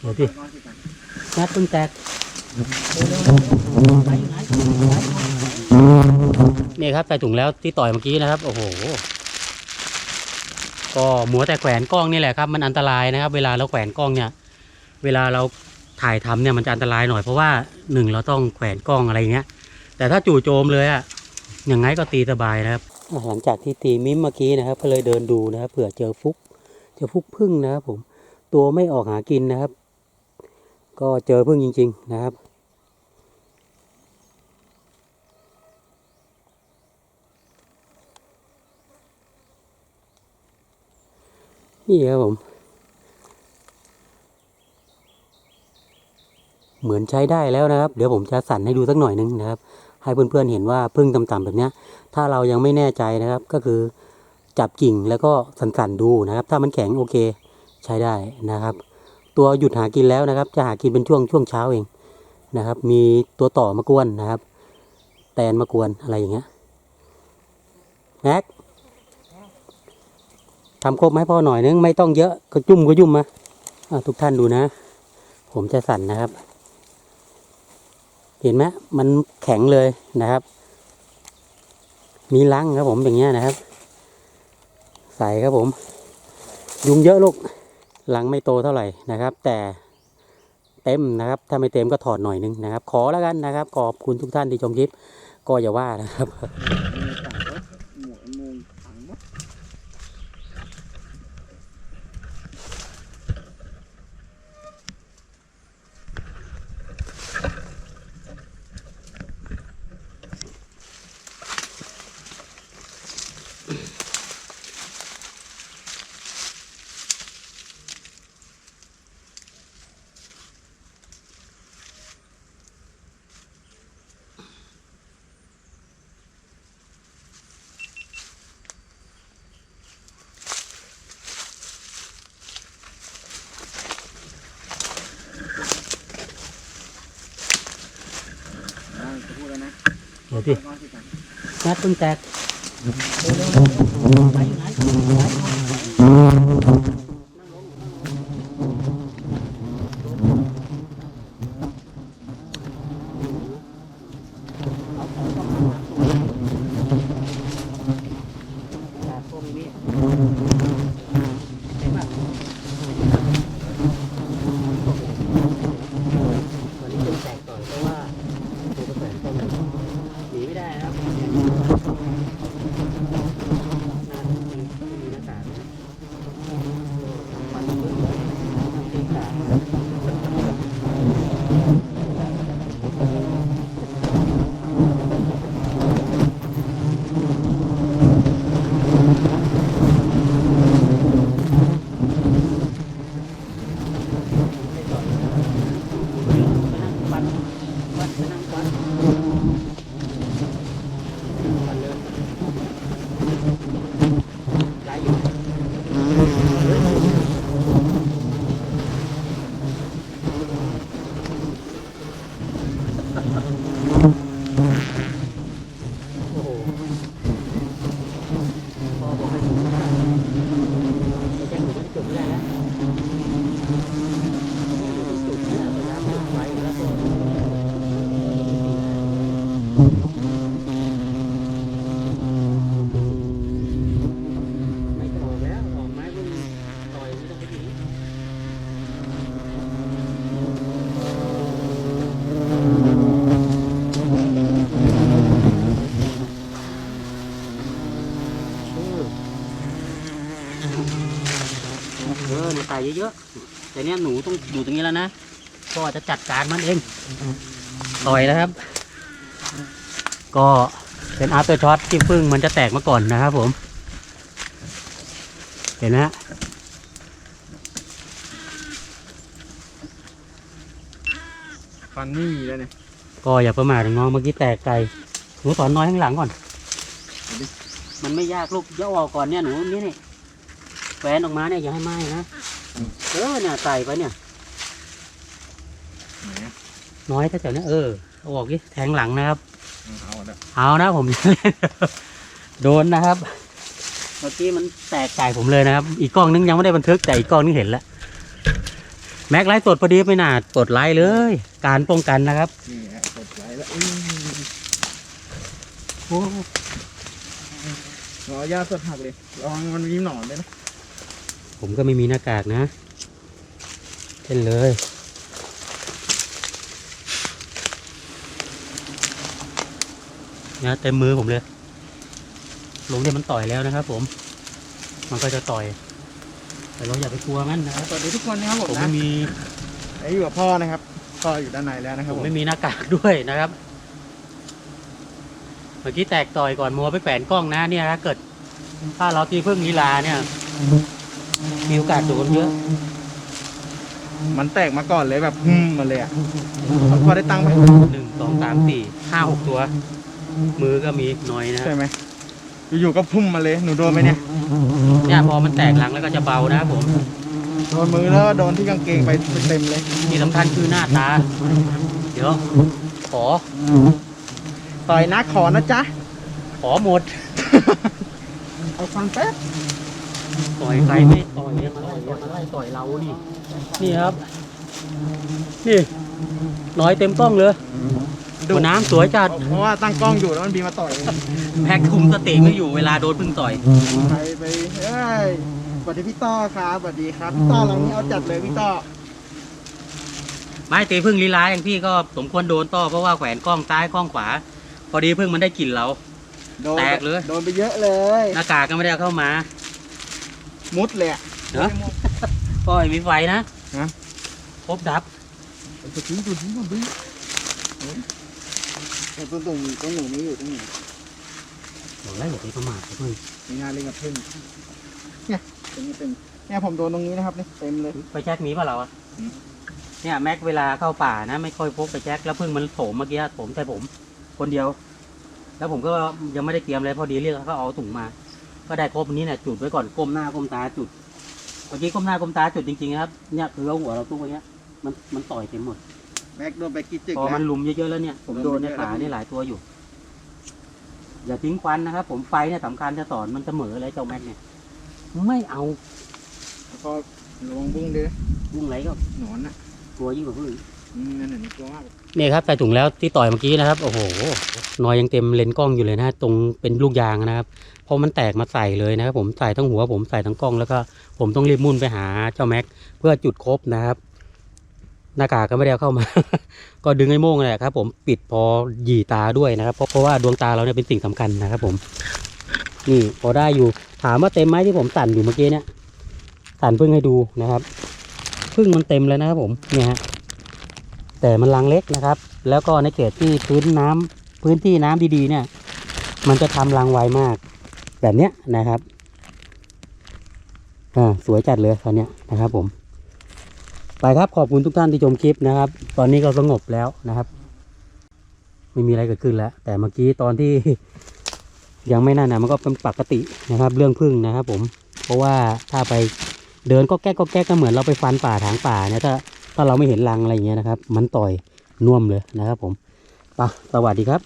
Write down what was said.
เดี๋ยวดิงัดเพิ่งแตกนี่ครับใส่ถุงแล้วที่ต่อยเมื่อกี้นะครับ โอ้โห ก็หมัวแต่แขวนกล้องนี่แหละครับ มันอันตรายนะครับ เวลาเราแขวนกล้องเนี่ย เวลาเราถ่ายทำเนี่ยมันจะอันตรายหน่อยเพราะว่าหนึ่งเราต้องแขวนกล้องอะไรเงี้ย แต่ถ้าจู่โจมเลยอะอย่างไงก็ตีสบายนะครับหลังจากที่ตีมิมเมื่อกี้นะครับ ก็เลยเดินดูนะครับเผื่อเจอฟุก เจอฟุกพึ่งนะครับผมตัวไม่ออกหากินนะครับ ก็เจอพึ่งจริง ๆ นะครับ นี่ครับผม เหมือนใช้ได้แล้วนะครับ เดี๋ยวผมจะสั่นให้ดูสักหน่อยนึงนะครับ ให้เพื่อนๆเห็นว่าพึ่งต่ำๆแบบนี้ถ้าเรายังไม่แน่ใจนะครับก็คือจับกิ่งแล้วก็สั่นๆดูนะครับ ถ้ามันแข็งโอเค ใช้ได้นะครับ ตัวหยุดหากินแล้วนะครับ จะหากินเป็นช่วงช่วงเช้าเองนะครับ มีตัวต่อมากวนนะครับ แตนมากวนอะไรอย่างเงี้ยแม็กทำครบไหมพ่อหน่อยนึงไม่ต้องเยอะก็จุ่มก็ยุ่มมาทุกท่านดูนะ ผมจะสั่นนะครับ เห็นไหมมันแข็งเลยนะครับ มีลังครับผมอย่างเงี้ยนะครับ ใส่ครับผม ยุงเยอะลูก หลังไม่โตเท่าไหร่นะครับ แต่เต็มนะครับ ถ้าไม่เต็มก็ถอดหน่อยนึงนะครับ ขอแล้วกันนะครับ ขอบคุณทุกท่านที่ชมคลิป ก็อย่าว่านะครับ หมวกมุงถังหมด อ่าจะพูดแล้วนะ เดี๋ยวดิก่อนสิกันงัดเพิ่งแตกวัน เออเนี่ยตายเยอะๆ แต่เนี้ยหนูต้องอยู่ตรงนี้แล้วนะพ่อจะจัดการมันเอง ต่อยแล้วครับ ก็เป็นอาร์เตอร์ช็อตที่พึ่งมันจะแตกมาก่อนนะครับผม เห็นไหมฮะฟันนี่แล้วเนี่ยก็อย่าประมาทน้องเมื่อกี้แตกไกลหนูสอนน้อยข้างหลังก่อน มันไม่ยากลูกย่อออกก่อนเนี่ยหนูนี่นี่แหวนออกมาเนี่ยอย่าให้ไหม้นะ เออเนี่ยใส่ไปเนี่ยไหนอะน้อยถ้าแถวเนี้ยเออเอาออกดิแทงหลังนะครับ เอาแล้วเอานะผม โดนนะครับ เมื่อกี้มันแตกไก่ผมเลยนะครับ อีกกล้องนึงยังไม่ได้บันทึกแต่อีกกล้องนึงเห็นแล้วแม็กไลฟ์สดพอดีไม่น่ากดไลค์เลย การป้องกันนะครับนี่ฮะกดไลค์แล้วอื้อโอ้รอยาสดหักเลยระวังมันมีหนอนเลยนะ ผมก็ไม่มีหน้ากากนะเช่นเลย นะเต็มมือผมเลยลงเนี่ยมันต่อยแล้วนะครับ ผม มันก็จะต่อย แต่เราอย่าไปกลัวมันนะครับสวัสดีทุกคนนะครับผมผมนะไม่มีไอ้อยู่กับพ่อนะครับพ่ออยู่ด้านในแล้วนะครับผผมมไม่มีหน้ากากด้วยนะครับ เมื่อกี้แตกต่อยก่อนมัวไปแฝนกล้องนะเนี่ยถ้าเกิดถ้าเราตีพึ่งลีลาเนี่ย มีโอกาสโดนเยอะ มันแตกมาก่อนเลยแบบฮึมมาเลยอะพอได้ตังค์ไหมหนึ่งสองสามสี่ห้าหกตัว มือก็มีหน่อยนะใช่ไหมอยู่ๆก็พุ่มมาเลยหนูโดนไหมเนี่ยเนี่ยพอมันแตกหลังแล้วก็จะเบานะครับผมโดนมือแล้วก็โดนที่กางเกงไปเต็มๆเลยที่สำคัญคือหน้าตา เดี๋ยว ขอ ต่อยนักขอนะจ๊ะ ขอหมด เอาฟันแป๊บ ต่อยใครไม่ต่อยเนี่ยมาไล่มาไล่ต่อยเรานี่นี่ครับ นี่น้อยเต็มกล้องเลยดูน้ำสวยจัดเพราะว่าตั้งกล้องอยู่แล้วมันบีมาต่อยแพ็คคุมสติไม่อยู่เวลาโดนพึ่งต่อยไปไปเอ้ยสวัสดีพี่ต้อครับสวัสดีครับพี่ต้อเรานี่เอาจัดเลยพี่ต้อไม่ตีพึ่งลีลาอย่างพี่ก็สมควรโดนต่อเพราะว่าแขวนกล้องซ้ายกล้องขวา พอดีพึ่งมันได้กลิ่นเราโดนแตกเลยโดนไปเยอะเลยหน้ากากก็ไม่ได้เอาเข้ามา มุดเลยอะเนอะก็ไม่มีไฟนะฮะครบดับตัวทิ้งตัวทิ้งตัวทิ้งตัวตรงตรงตรงหนูนี้อยู่ตรงหนูบอกแล้วอย่าไปประมาทพึ่งมีงานเล่นกับพึ่งเนี่ยตรงนี้เต็มเนี่ยผมโดนตรงนี้นะครับนี่เต็มเลย ไปแจ็คมีป่ะเราอะอืมเนี่ยแม็กเวลาเข้าป่านะ ไม่ค่อยพกไปแจ็คแล้วพึ่งมันโถมเมื่อกี้โถมใส่ผม คนเดียว แล้วผมก็ยังไม่ได้เตรียมเลยพอดีเรียกเขาเอาถุงมา ก็ได้ครบอันนี้เนี่ยจุดไว้ก่อนก้มหน้าก้มตาจุดเมื่อกี้ก้มหน้าก้มตาจุดจริงๆนะครับเนี่ยคือเอาหัวเราตุ้งไว้เนี้ยมันมันต่อยเต็มหมดแม็กโดนไปกี่จึกพอแล้วมันลุมเยอะๆแล้วเนี่ยผมโดนในขาเนี่ยหลายตัวอยู่ อย่าทิ้งควันนะครับ ผมไฟเนี่ยสำคัญจะสอนมันเสมอเลยเจ้าแม็กเนี่ย ไม่เอาพอระวังบุ้งด้วยบุ้งไรก็หนอนน่ะกลัวยิ่งกว่าผู้อื่นอืม นี่ครับใส่ถุงแล้วที่ต่อยเมื่อกี้นะครับ โอ้โหนอยยังเต็มเลนกล้องอยู่เลยนะ ตรงเป็นลูกยางนะครับเพราะมันแตกมาใส่เลยนะครับ ผมใส่ทั้งหัว ผมใส่ทั้งกล้องแล้วก็ผมต้องรีบมุ่นไปหาเจ้าแม็กเพื่อจุดครบนะครับ หน้ากากก็ไม่ได้เข้ามา ก็ดึงไอ้โม่งแหละครับ ผมปิดพอหยีตาด้วยนะครับ เพราะเพราะว่าดวงตาเราเนี่ยเป็นสิ่งสำคัญนะครับ ผม นี่พอได้อยู่ถามว่าเต็มไหมที่ผมสั่นอยู่เมื่อกี้เนี่ยสั่นพึ่งให้ดูนะครับพึ่งมันเต็มเลยนะครับผมเนี่ยฮะ แต่มันรังเล็กนะครับ แล้วก็ในเขตที่พื้นน้ำพื้นที่น้ำดีๆเนี่ย มันจะทำรังไวมาก แบบเนี้ยนะครับอ่าสวยจัดเลยตอนเนี้ยนะครับผมไปครับขอบคุณทุกท่านที่ชมคลิปนะครับ ตอนนี้ก็สงบแล้วนะครับ ไม่มีอะไรเกิดขึ้นแล้ว แต่เมื่อกี้ตอนที่ยังไม่นั่นนะมันก็เป็นปกตินะครับ เรื่องพึ่งนะครับ ผม เพราะว่าถ้าไปเดินก็แก้ก็แก้ก็เหมือนเราไปฟันป่าถางป่าเนี่ยถ้า ถ้าเราไม่เห็นรังอะไรอย่างเงี้ยนะครับ มันต่อยน่วมเลยนะครับผมไปสวัสดีครับ